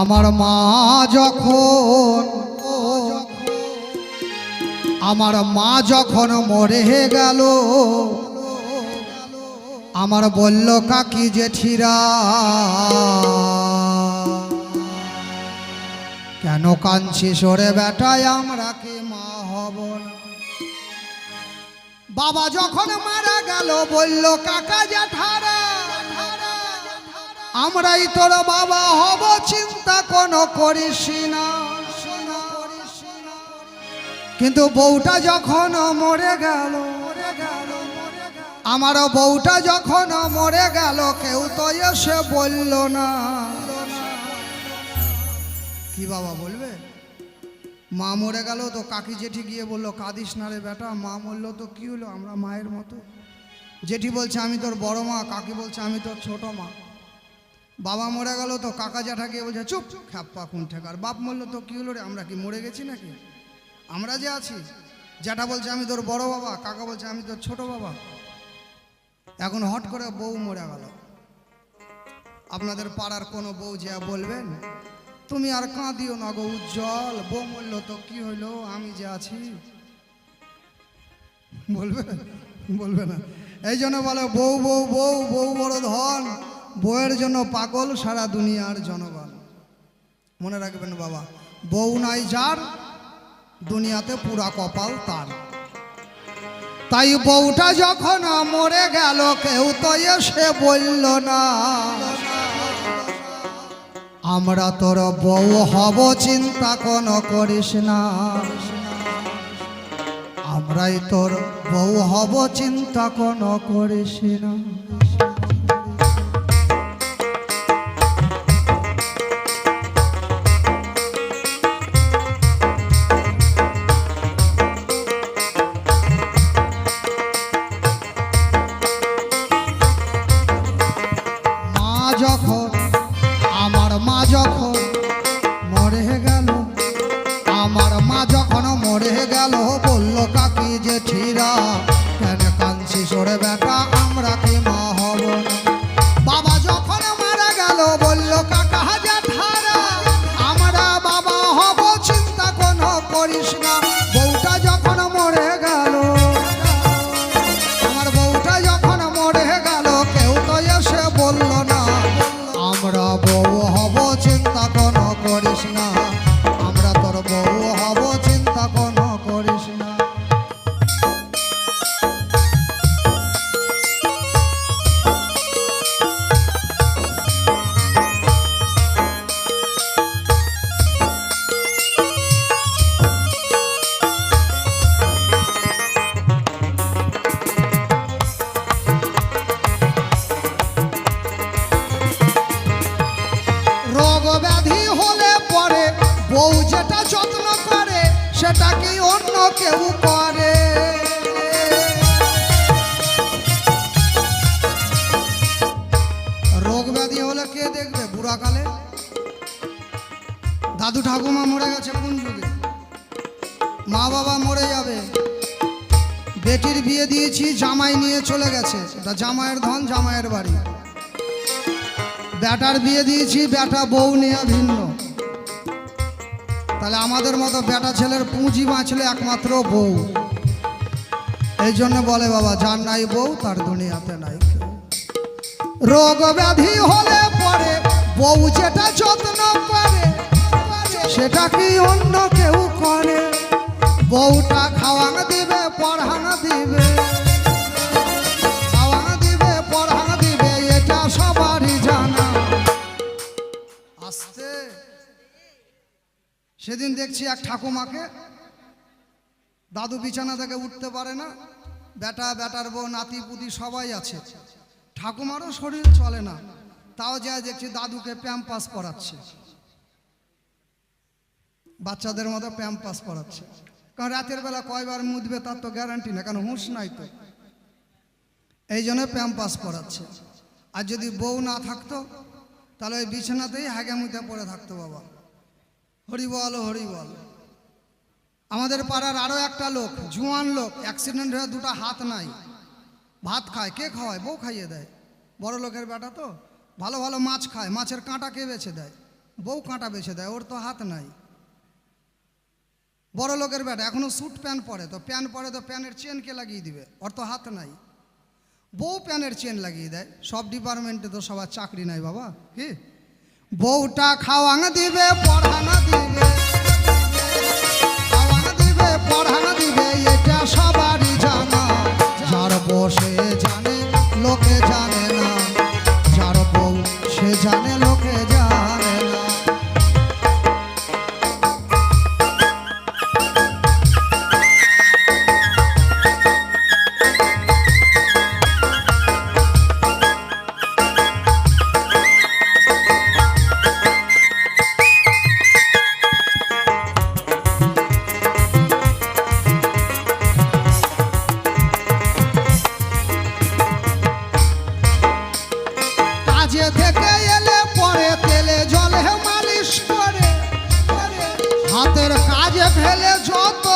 আমার মা যখন, আমার মা যখন মরে গেল, আমার বলল, কাকি জেঠিরা, কেন কাঁদছি সরে বেটায়? আমরা কি মা হব বাবা যখন মারা গেল, বলল, কাকা জ্যাঠারা আমরাই তোর বাবা হব, চিন্তা কোনো করিস না। কিন্তু বউটা যখন মরে গেল, আমার বউটা যখন মরে গেল, কেউ তো এসে বলল না। কি বাবা বলবে? মা মরে গেল তো কাকি জেঠি গিয়ে বলল, কাঁদিস না রে বেটা, মা মরলো তো কি হলো? আমরা মায়ের মতো। জেঠি বলছে, আমি তোর বড় মা। কাকি বলছে, আমি তোর ছোট মা। বাবা মরে গেল তো কাকা জ্যাঠা গিয়ে বলছে, চুপ, খ্যাপ্পা কোন ঠেকার বাপ মরলো তো কি হলো রে, আমরা কি মরে গেছি নাকি? আমরা যে আছি। জ্যাঠা বলছে, আমি তোর বড় বাবা। কাকা বলছে, আমি তোর ছোট বাবা। এখন হট করে বউ মরে গেল। আপনাদের পাড়ার কোনো বউ যে বলবেন, তুমি আর কাঁদিও না গো উজ্জ্বল। বউ মরলো তো কি হইল? আমি যে আছি। বলবে? বলবে না। এই জন্য বলে, বউ বউ বউ বউ বড় ধন। বউয়ের জন্য পাগল সারা দুনিয়ার জনগণ। মনে রাখবেন বাবা, বউ নাই যার, দুনিয়াতে পুরা কপাল তার। তাই বউটা যখন মরে গেল, কেউ তো এসে বলল না, আমরা তোর বউ হব, চিন্তা কোনো করিস না। আমরাই তোর বউ হব, চিন্তা কোনো করিস না। হলে কে দেখবে বুড়াকালে দাদু ঠাকুমা মরে গেছে কোন যুগে? মা বাবা মরে যাবে। বেটির বিয়ে দিয়েছি, জামাই নিয়ে চলে গেছে। এটা জামাইয়ের ধন, জামাইয়ের বাড়ি। বেটার বিয়ে দিয়েছি বেটা বউ নিয়ে ভিন্ন। তাহলে আমাদের মতো বেটা ছেলের পুঁজি বাঁচলে একমাত্র বউ। এই জন্য বলে বাবা, যার নাই বউ, তার দুনিয়াতে নাই। রোগ ব্যাধি হলে পরে বউ যেটা যত্ন করে, সেটা কি অন্য কেউ করে? বউটা খাওয়ান দিবে, পড়ান দিবে। খাওয়ান দিবে, পড়ান দিবে, এটা সবারই জানা। আসতে। সেদিন দেখছি এক ঠাকুমাকে, দাদু বিছানা থেকে উঠতে পারে না। বেটা, বেটার বউ, নাতি, পুতি সবাই আছে। ঠাকুমারও শরীর চলে না। তাও যা দেখছি দাদুকে প্যাম্পাস পরাচ্ছে বাচ্চাদের মতো প্যাম্পাস পরাচ্ছে কারণ রাতের বেলা কয়বার মুদবে তার তো গ্যারান্টি না কারণ হুঁশ নাই তো। এই জন্য প্যাম্পাস পরাচ্ছে আর যদি বউ না থাকতো, তাহলে ওই বিছানাতেই হাগামুতে পড়ে থাকতো বাবা। হরি বল হরি বল। আমাদের পাড়ার আরও একটা লোক, জুয়ান লোক অ্যাক্সিডেন্ট হয়ে দুটো হাত নাই। ভাত খায়, কে খাওয়ায়? বউ খাইয়ে দেয়। বড় লোকের বেটা তো, ভালো ভালো মাছ খায়, মাছের কাঁটা কে বেছে দেয়? বউ কাঁটা বেছে দেয়, ওর তো হাত নাই। বড় লোকের বেটা, এখনও স্যুট প্যান্ট পরে, তো প্যান্ট পরে তো প্যানের চেন কে লাগিয়ে দিবে? ওর তো হাত নাই। বউ প্যানের চেন লাগিয়ে দেয়, সব ডিপার্টমেন্টে তো সবার চাকরি নাই বাবা, কি? বউটা খাওয়ানো দিবে, পড়ানো দিবে। খাওয়ানো দিবে, পড়ানো দিবে, এটা সবারই কাজে ফেলে যত্ন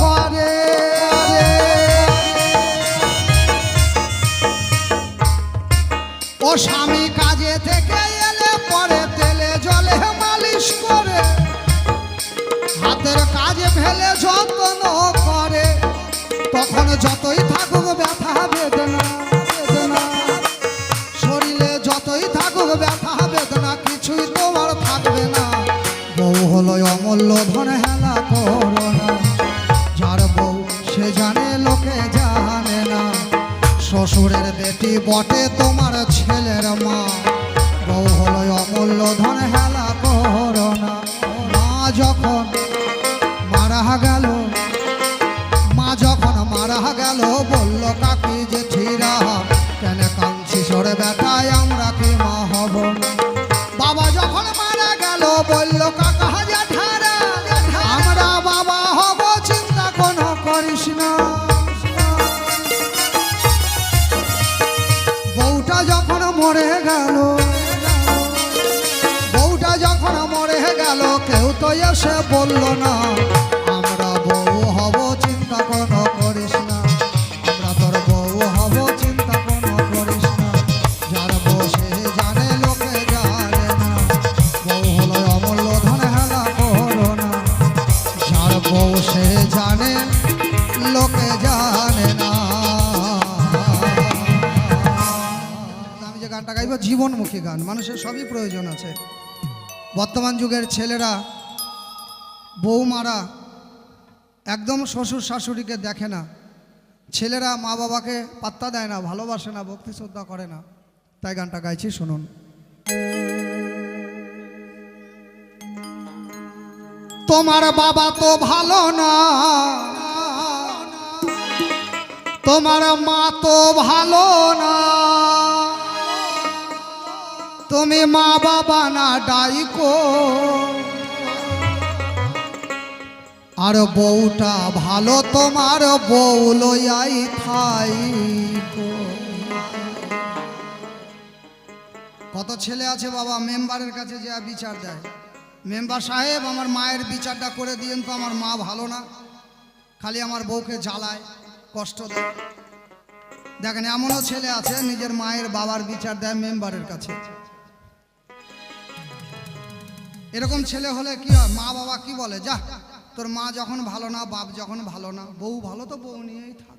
করে ও স্বামী কাজে থেকে এলে পরে তেলে জলে মালিশ করে। হাতের কাজে ফেলে যত্ন করে। তখন যতই থাকুক ব্যথা বেটি তোমার ছেলের মা। বউ হলো অমূল্য ধন, হেলা করো না মা যখন মারা গেল, মা যখন মারা গেল, বলল, কাকি যে ঠিরা কেন কাঁদছি সরে বেটায় আমরা কি মা হব? বাবা যখন মারা গেল, বলল, কাকা জ্যাঠারা আমরা বাবা হব, চিন্তা কোনো করিস না। গেল। বউটা যখন মরে গেল, কেউ তো এসে বলল না, আমরা বউ হব, চিন্তা করিস না। আমরা তোর বউ হব, চিন্তা করিস না। যার বসে জানে, লোকে জানে না। বউ হলো অমূল্য ধন, হেলা করো না। যার বউ সে জানে, লোকে জানে গাইব জীবনমুখী গান। মানুষের সবই প্রয়োজন আছে। বর্তমান যুগের ছেলেরা, বৌমারা একদম শ্বশুর শাশুড়িকে দেখে না। ছেলেরা মা বাবাকে পাত্তা দেয় না, ভালোবাসে না, ভক্তি শ্রদ্ধা করে না। তাই গানটা গাইছি, শুনুন। তোমার বাবা তো ভালো না। তোমার মা তো ভালো না। তুমি মা বাবা না ডাইকো। আর বউটা ভালো, তোমার বউ লইয়াই থাই কত ছেলে আছে বাবা, মেম্বারের কাছে যা বিচার দেয়। মেম্বার সাহেব, আমার মায়ের বিচারটা করে দিয়েন তো, আমার মা ভালো না। খালি আমার বউকে জ্বালায়, কষ্ট দেয়। দেখেন, এমনও ছেলে আছে, নিজের মায়ের বাবার বিচার দেয় মেম্বারের কাছে। এরকম ছেলে হলে কি হয়? মা বাবা কি বলে? যা, তোর মা যখন ভালো না, বাপ যখন ভালো না, বউ ভালো তো বউ নিয়েই থাক।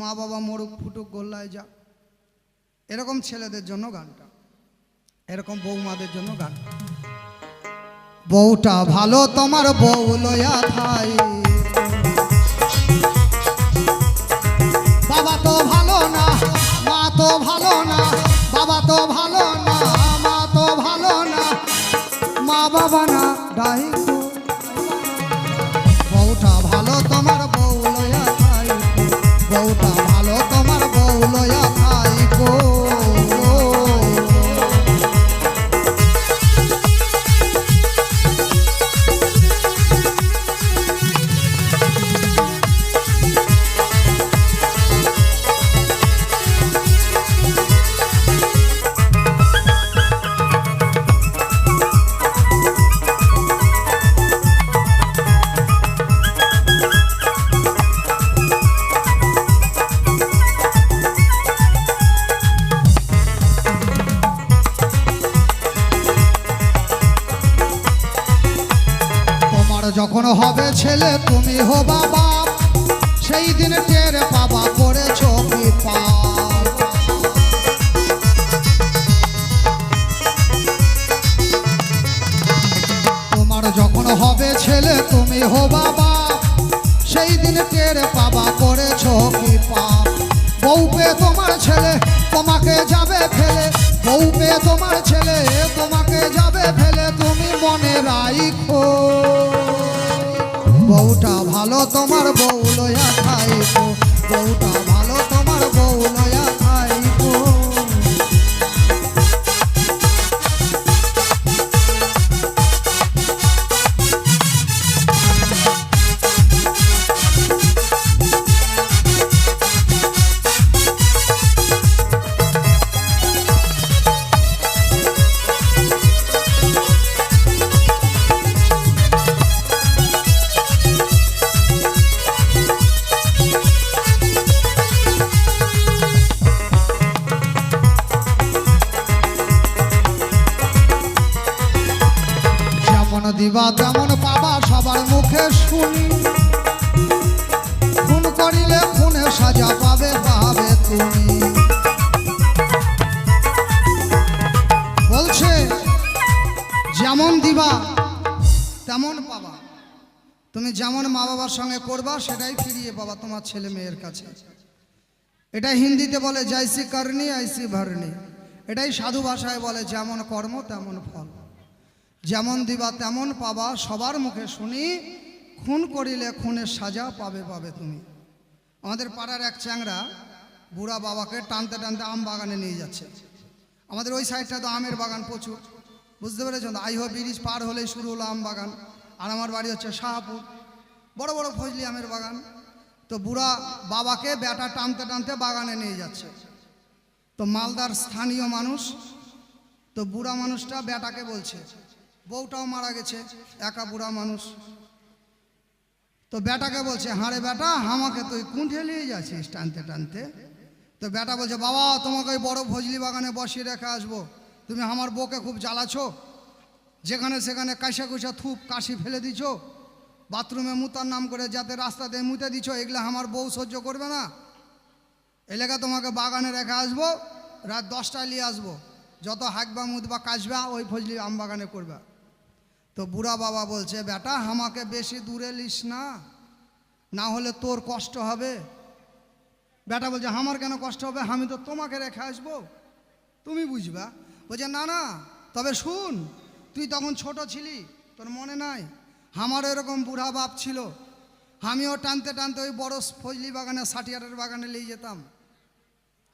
মা বাবা মরুক, ফুটুক, গোল্লায় যা। এরকম ছেলেদের জন্য গানটা। এরকম বৌমাদের জন্য গান। বউটা ভালো, তোমার বউ লয়া থাই। বাবা তো ভালো না, মা তো ভালো না, বাবা তো ভালো না। বাবা না ডাই তুমি হো বাবা, সেই দিন টের বাবা করেছ কি পাপ বউ পেয়ে তোমার ছেলে, তোমাকে যাবে ফেলে। বউ পেয়ে তোমার ছেলে, তোমাকে যাবে ফেলে, তুমি মনে রাইখো। বউটা ভালো তোমার বউ লয়া খাইকো বউটা ভালো তোমার বউ লয়া খাইকো দিবা তেমন পাবা সবার মুখে শুনি। খুন করিলে খুনে সাজা পাবে পাবে তুমি। বলছে, যেমন দিবা, তেমন পাবা। তুমি যেমন মা বাবার সঙ্গে করবা, সেটাই ফিরিয়ে পাবা তোমার ছেলে মেয়ের কাছে। এটা হিন্দিতে বলে জয়সি করনি, আইসি ভরনি। এটাই সাধু ভাষায় বলে, যেমন কর্ম, তেমন ফল। যেমন দিবা তেমন পাবা, সবার মুখে শুনি, খুন করিলে খুনের সাজা পাবে পাবে তুমি। আমাদের পাড়ার এক চ্যাংরা বুড়া বাবাকে টানতে টানতে আম বাগানে নিয়ে যাচ্ছে। আমাদের ওই সাইডটা তো আমের বাগান প্রচুর। বুঝতে পেরেছেন আইহ ব্রিজ পার হলেই শুরু হলো আম বাগান। আর আমার বাড়ি হচ্ছে শাহপুর। বড় বড় ফজলি আমের বাগান। তো বুড়া বাবাকে বেটা টানতে টানতে বাগানে নিয়ে যাচ্ছে। তো মালদার স্থানীয় মানুষ, তো বুড়া মানুষটা বেটাকে বলছে বউটাও মারা গেছে, একা বুড়া মানুষ। তো বেটাকে বলছে, হাঁড়ে বেটা আমাকে তুই কুঁঠে নিয়ে যাচ্ছিস টানতে টানতে। তো বেটা বলছে, বাবা, তোমাকে ওই বড় ফজলি বাগানে বসিয়ে রেখে আসব। তুমি আমার বউকে খুব জ্বালাছো যেখানে সেখানে কাশা কুসা থুপ কাশি ফেলে দিছো বাথরুমে মুতার নাম করে যাতে রাস্তাতে মুতে দিছো এগুলো আমার বউ সহ্য করবে না। এলাকা তোমাকে বাগানে রেখে আসব, রাত দশটায় নিয়ে আসব। যত হাঁকবা মুদবা কাশবা, ওই ফজলি আম বাগানে করবা। তো বুড়া বাবা বলছে, বেটা, আমাকে বেশি দূরে লিস না। না হলে তোর কষ্ট হবে। বেটা বলছে, আমার কেন কষ্ট হবে? আমি তো তোমাকে রেখে আসব। তুমি বুঝবা? বলছে, না না, তবে শুন, তুই তখন ছোট ছিলি, তোর মনে নাই? আমার এরকম বুড়া বাপ ছিল। আমিও টানতে টানতে ওই বড় ফজলি বাগানে ষাটিয়ারের বাগানে নিয়ে যেতাম,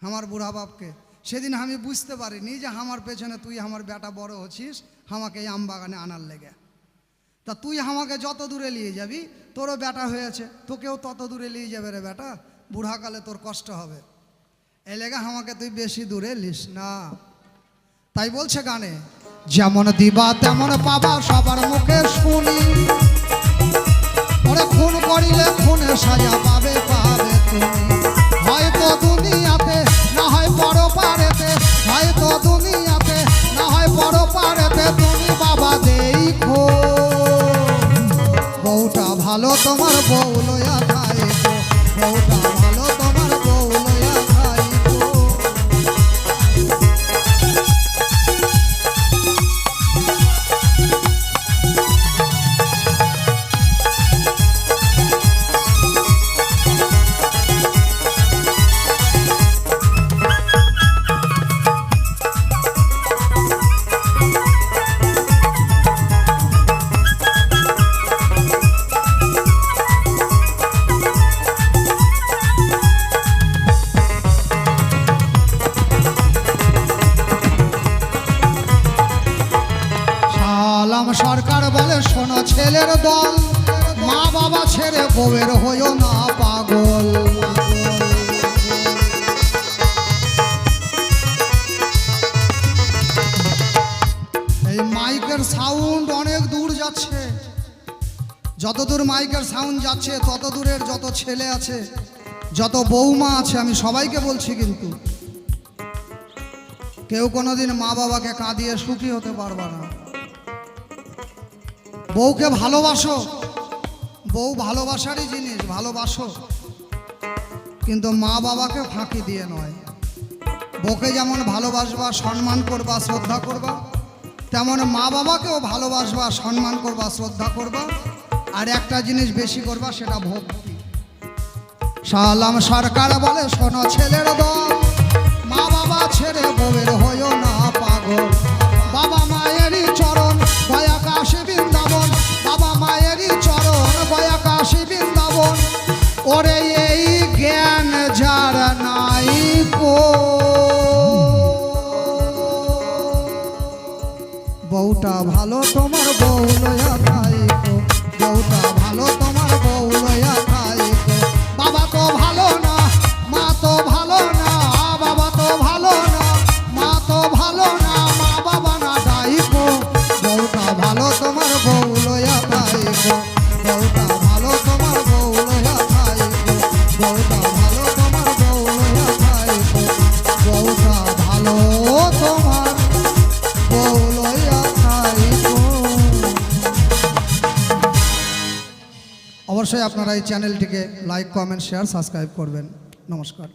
আমার বুড়া বাপকে। সেদিন আমি বুঝতে পারিনি যে আমার পেছনে তুই আমার বেটা বড় হচ্ছিস, আমাকে এই আম বাগানে আনার লেগে। তা তুই আমাকে যত দূরে নিয়ে যাবি, তোরও বেটা হয়েছে, তোকেও তত দূরে নিয়ে যাবে রে বেটা, বুড়াকালে তোর কষ্ট হবে। এই লেগে আমাকে তুই বেশি দূরে লিস না। তাই বলছে গানে, যেমন দিবা তেমন পাবা, সবার মুখে শুনি। খুন করিলে খুনে সাজা পাবে পাবে তুমি। হয়তো দুনিয়াতে তুমি বাবা দেখো বউটা ভালো তোমার বউ লয়া খাইতো বউটা যাচ্ছে তত দূরের যত ছেলে আছে, যত বৌমা আছে, আমি সবাইকে বলছি কিন্তু, কেউ কোনোদিন মা বাবাকে কাঁদিয়ে সুখী হতে পারবে না। বউকে ভালোবাসো, বউ ভালোবাসারই জিনিস, ভালোবাসো, কিন্তু মা বাবাকে ফাঁকি দিয়ে নয়। বউকে যেমন ভালোবাসবা, সম্মান করবা, শ্রদ্ধা করবা, তেমন মা বাবাকেও ভালোবাসবা, সম্মান করবা, শ্রদ্ধা করবা। আর একটা জিনিস বেশি করবা, সেটা ভক্তি সালাম সরকার বলে, শোনো ছেলের দল মা বাবা ছেড়ে বউয়ের হইও না পাগল। বাবা মায়েরই চরণ গয়া কাশী বৃন্দাবন। বাবা মায়েরই চরণ গয়া কাশী বৃন্দাবন। ওরে এই জ্ঞান যার নাই কো। বউটা ভালো, তোমার বউ লয়া আপনারা এই চ্যানেলটিকে লাইক কমেন্ট শেয়ার সাবস্ক্রাইব করবেন। নমস্কার।